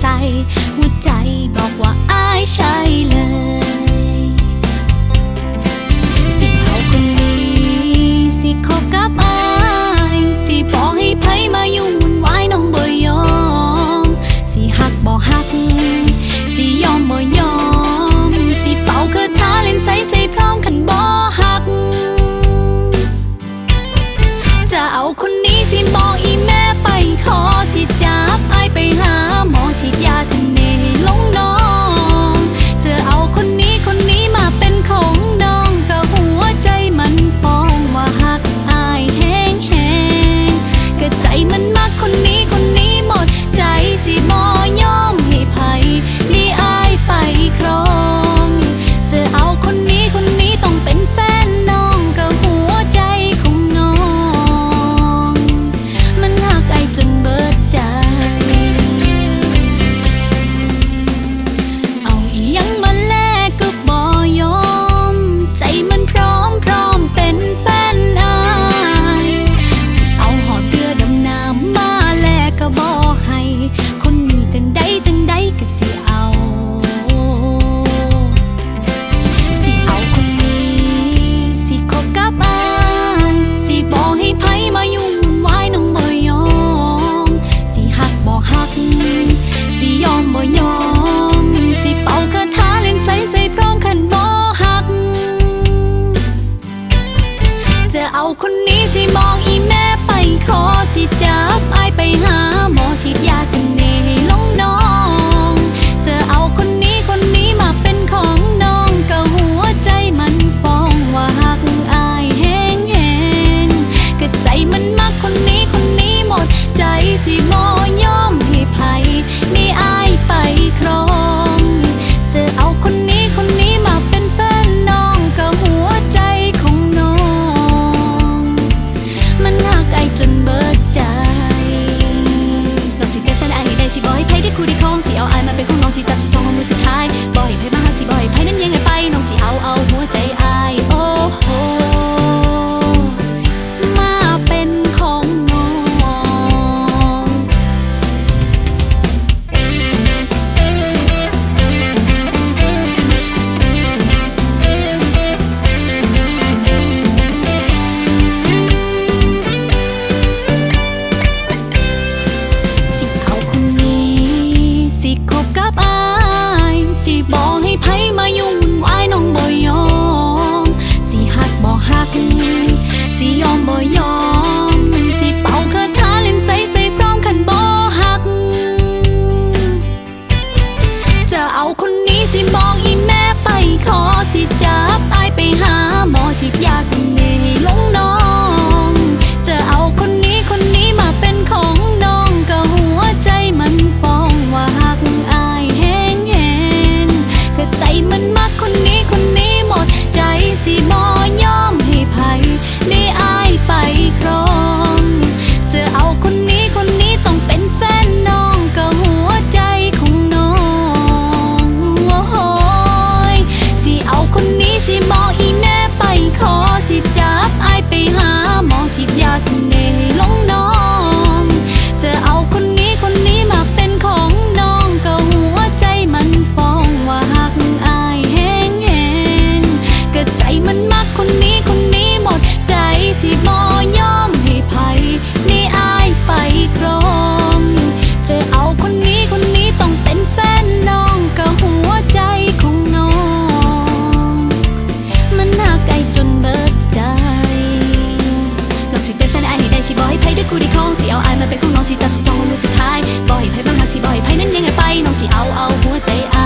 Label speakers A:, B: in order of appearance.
A: ใส่หัวใจบอกว่าอายใช่เลย องสิเอาไอมาเป็นของน้องสิตัดสตองมือสุดท้ายบ่อยไพ่มาหาสิบ่อยไพ่นั้นยังไงไปน้องสิเอาเอาหัวใจไอโอ้โห long คู่ที่ของสิเอาไอมาเป็นของน้องที่ตับสตองเรื่อสุดท้ายบ่อยไพ่บ้างหาสิบ่อยไพ่นั้นยังไงไปน้องสิเอาเอาหัวใจอ